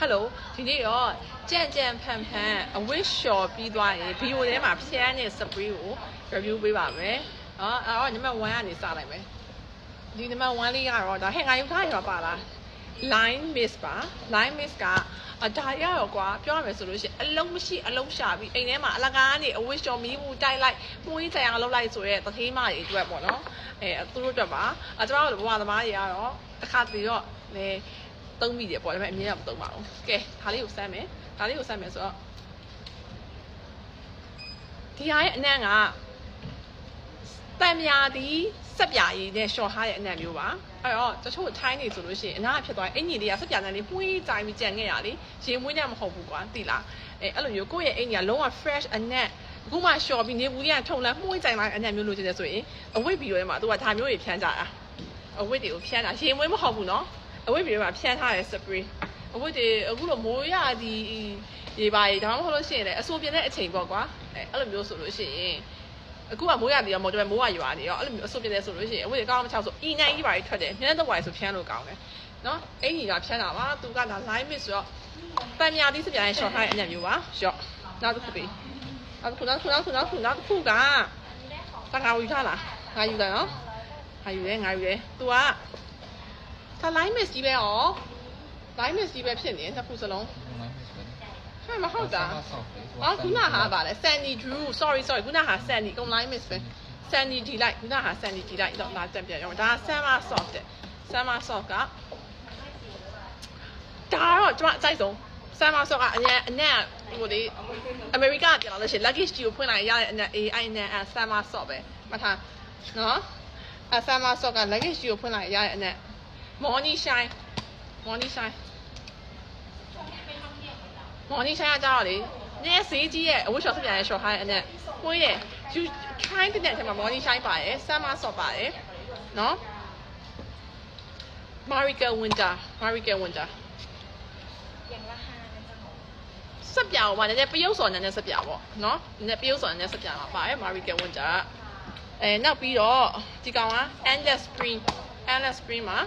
Hello ဒီနေ့တော့ကြံ့ကြံ့ဖန်ဖန်အဝတ်လျှော်ပြီးသွားရင်ဗီဒီယိုထဲမှာဖျန်းတဲ့ spray ကို review ပေးပါမယ်။နော်အဲ့တော့နံပါတ်1ကနေစလိုက်မယ်။ဒီနံပါတ်1လေးကတော့ဒါဟဲ့ငါယူထားရပါလား။ line mist ပါ line mist ကအဒါရရောကွာပြောရမယ်ဆိုလို့ရှိရင်အလုံးမရှိအလုံးရှာပြီးအိမ်ထဲမှာအလကားကနေအဝတ်လျှော်မီးဘူးတိုက်လိုက်မှုကြီးဆိုင်အောင်လုပ်လိုက်ဆိုရဲတထေးမတွေအတွက်ပေါ့နော်။အဲသူတို့အတွက်ပါအကျွန်တော်တို့ဘဝသမားတွေကတော့တစ်ခါတည်းတော့လေ သုံးမိတယ်ပေါ့ဒါပေမဲ့အမြဲတမ်းမသုံးပါဘူး။ကဲဒါလေးကိုစမ်းမယ်။ဒါလေးကိုစမ်းမယ်ဆိုတော့ဒီဟာရဲ့အနံ့ကတံမြာဒီစက်ပြာရည်နဲ့ရှော့ထားတဲ့အနံ့မျိုးပါ။အဲ့တော့တချို့ထိုင်းနေဆိုလို့ရှိရင်အနားဖြစ်သွားရင်အင်ကြီးလေးကစက်ပြာနံလေးမှုေးကြိုင်ပြီးကြံခဲ့ရလေ။ရေမွေးနဲ့မဟုတ်ဘူးကွာသိလား။အဲအဲ့လိုမျိုးကိုယ့်ရဲ့အင်ကြီးကလုံးဝ fresh အနံ့အခုမှရှော့ပြီးနေဘူးကြီးကထုံလဲမှုေးကြိုင်လိုက်အနံ့မျိုးလိုချင်တယ်ဆိုရင်အဝိတ်ပြီးတော့မှသူကဒါမျိုးတွေဖြန်းကြတာ။အဝိတ်တွေကိုဖြန်းတာရေမွေးမဟုတ်ဘူးနော်။ အဝိတ်ပြီးတော့မှဖြန်းထားတဲ့ spray အဝတ်တွေအခုလိုမိုးရသည်ရေပါရေဒါမှမဟုတ်လို့ရှိရင်လည်းအဆိုးပြင်းတဲ့အချိန်ပေါ့ကွာအဲအဲ့လိုမျိုးဆိုလို့ရှိရင်အခုကမိုးရသည်ရောမဟုတ်တယ်မိုးကရွာနေရောအဲ့လိုမျိုးအဆိုးပြင်းတဲ့ဆိုလို့ရှိရင်အဝတ်တွေကောင်းမချောက်ဆိုအီနိုင်ကြီးပါကြီးထွက်တယ်ညနေတော့ဝိုင်ဆိုဖြန်းလို့ကောင်းတယ်နော်အင်ကြီးကဖြန်းတာပါသူကဒါ line mix ဆိုတော့တန်မြာသီးစပြိုင်ရှော့ထားတဲ့အညံ့မျိုးပါရှော့နောက်တစ်ခုပြီနောက်တစ်ခုနောက်တစ်ခုနောက်တစ်ခုနောက်တစ်ခုနောက်တစ်ခုကတငါယူထားလားငါယူတယ်နော်ငါယူတယ်ငါယူတယ်သူက ဒါ line mix ကြီးပဲဩ line mix ကြီးပဲဖြစ်နေနှစ်ခုစလုံးဟဲ့မဟုတ်တာအော်ခုနဟာပါလေ Sandy Drew sorry sorry ခုနဟာ Sandy ကုန် line mix ပဲ Sandy Delight ခုနဟာ Sandy Delight တော့လာတက်ပြန်ရောဒါ Summer Soft တဲ့ Summer Soft ကဒါတော့ကျွန်မအကြိုက်ဆုံး Summer Soft ကအရင်အနက်ဟိုလေအမေရိကပြန်လာလို့ရှိရင် luggage ကြီးကိုဖွင့်လိုက်ရတဲ့အနက် AI နဲ့ Summer Soft ပဲမှတ်ထားနော်အ Summer Soft က luggage ကြီးကိုဖွင့်လိုက်ရတဲ့အနက် Morning Shine Morning Shine Morning Shine ကကြတော့လေနည်းဈေးကြီးရဲ့အဝတ်လျှော်ဆက်ပြန်ရဲ့ short high အနဲ့ပွေးတယ် you try တဲ့နဲ့အထက်မှာ Morning Shine ပါတယ် Summer Soft ပါတယ်နော် Marika Winter Marika Winter စက်ပြောင်ပါနည်းနည်းပယုတ်စော်နည်းနည်းစက်ပြောင်ပေါ့နော်နည်းနည်းပယုတ်စော်နည်းနည်းစက်ပြောင်ပါပါတယ် Marika Winter အဲနောက်ပြီးတော့ဒီကောင်က Endless Spring Endless Spring မှာ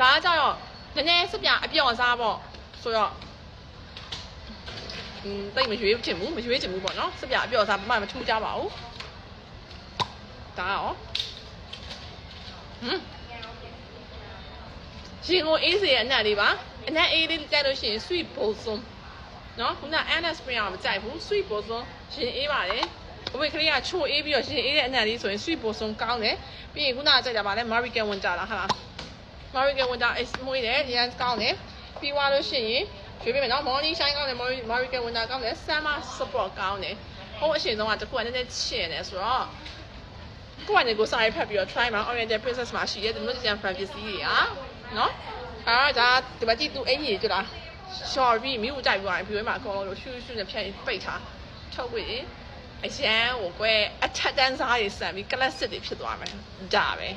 ဒါကကြတော့နည်းနည်းစက်ပြောင်အပြော့စားပေါ့ဆိုတော့อืมတိတ်မရွေးချင်ဘူးမရွေးချင်ဘူးပေါ့နော်စပြအပြော့စားဘာမှမထူးကြပါဘူးဒါရောဟမ်ရှင်ကိုအေးစေရဲ့အနက်လေးပါအနက်အေးလေးကြိုက်လို့ရှိရင် sweet blossom နော်ခုန Anna Spring အောင်မကြိုက်ဘူး sweet blossom ရှင်အေးပါတယ်အဝိတ်ကလေးကချိုအေးပြီးတော့ရှင်အေးတဲ့အနက်လေးဆိုရင် sweet blossom ကောင်းတယ်ပြီးရင်ခုနကကြိုက်တာပါလဲ American Winter လားဟာလား American Winter is မွေးတယ်ရန်ကောင်းတယ်ပြီးသွားလို့ရှိရင်ရွေးပေးမယ်နော် Morning Shine ကောင်းတယ် American Winter ကောင်းတယ် Summer Support ကောင်းတယ်ဟိုအရှင်ဆုံးကတခုကနည်းနည်းချင်တယ်ဆိုတော့ကိုယ့်အနေကိုစာရေးဖတ်ပြီးတော့ try မှာ Oriental Princess မှာရှိတယ်ဒီလိုကြံ fan ပစ္စည်းတွေอ่ะနော်အာဒါဒီမှာကြည့်သူအင်ကြီးကြလား short ပြီးမိကိုကြိုက်ပြီးသွားရင်ပြီးမှအကုန်လုံးလို့ရှူးရှူးနဲ့ဖြတ်ပိတ်ထားထုတ်ပြီးအရန်ကိုကွယ်အထက်တန်းစားတွေဆန်ပြီး classic တွေဖြစ်သွားမယ်ဒါပဲ